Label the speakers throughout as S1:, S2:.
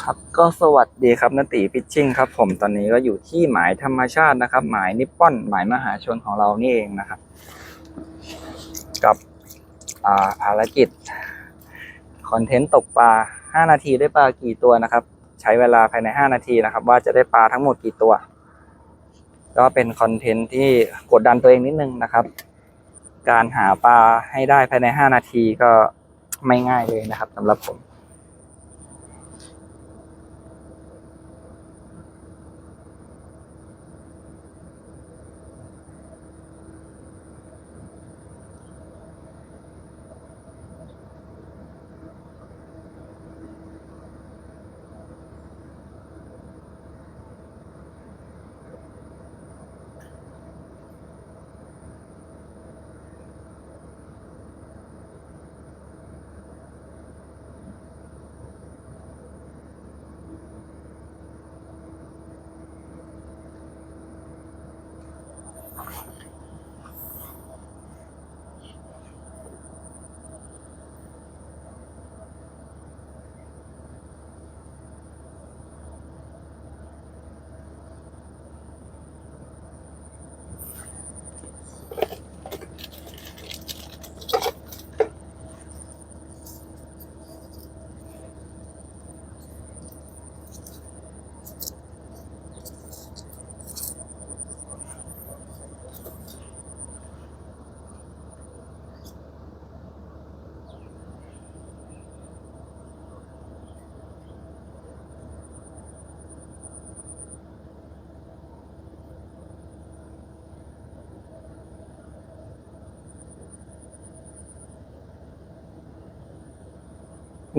S1: ครับก็สวัสดีครับนติพิชชิ่งครับ ผมตอนนี้ก็อยู่ที่หมายธรรมชาตินะครับ หมายนิปปอนหมายมหาชนของเรานี่เองนะครับ กับภารกิจคอนเทนต์ตกปลา 5 นาทีได้ปลากี่ตัวนะครับ ใช้เวลาภายใน 5 นาทีนะครับ ว่าจะได้ปลาทั้งหมดกี่ตัว ก็เป็นคอนเทนต์ที่กดดันตัวเองนิดนึงนะครับ การหาปลาให้ได้ภายใน 5 นาทีก็ไม่ง่ายเลยนะครับสำหรับผม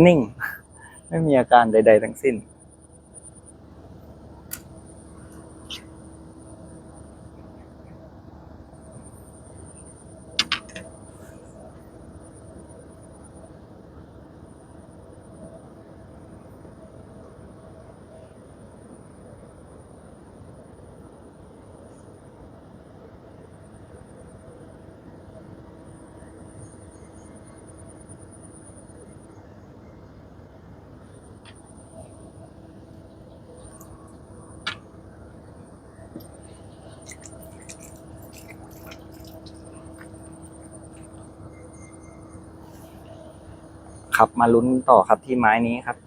S1: นิ่ง ไม่มีอาการใด ๆ ทั้งสิ้น ครับมาลุ้นต่อครับที่ไม้นี้ครับ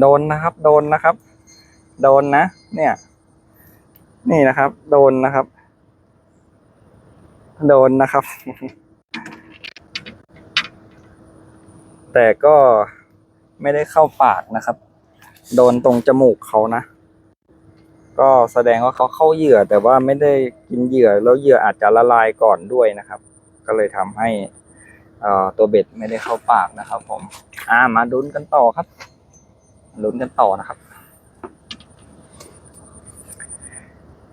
S1: โดนนะครับ โดนนะครับ โดนนะ เนี่ย นี่นะครับ โดนนะครับ โดนนะครับ แต่ก็ไม่ได้เข้าปากนะครับ โดนตรงจมูกเขานะ ก็แสดงว่าเขาเข้าเหยื่อ แต่ว่าไม่ได้กินเหยื่อแล้วเหยื่ออาจจะละลายก่อนด้วยนะครับ ก็เลยทำให้ตัวเบ็ดไม่ได้เข้าปากนะครับ ผม อ่ามาดุนกันต่อครับ ลุ้นกันต่อนะครับ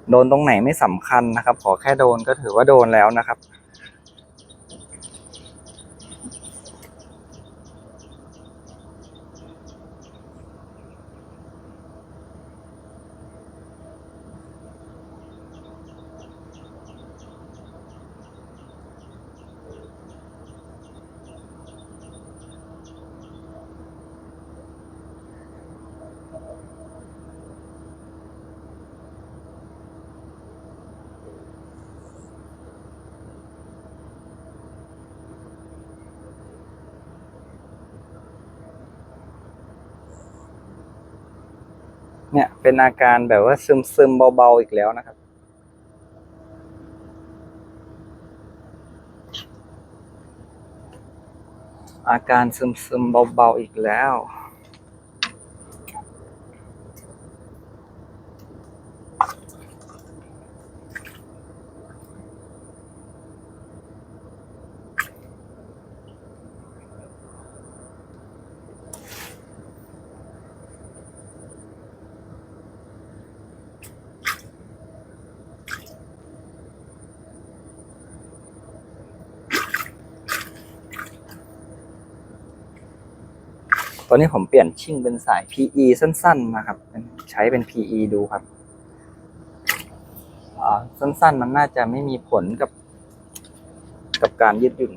S1: โดนตรงไหนไม่สำคัญนะครับ ขอแค่โดนก็ถือว่าโดนแล้วนะครับ เนี่ยเป็นอาการแบบว่าซึมซึมๆเบาๆอีกแล้วนะครับ อาการซึมซึมๆเบาๆอีกแล้ว ตอนนี้ผมเปลี่ยนชิ่งเป็นสาย PE สั้นๆนะครับ ใช้เป็น PE ดูครับอ่าสั้นๆ มันน่าจะไม่มีผลกับ กับการยืดหยุ่น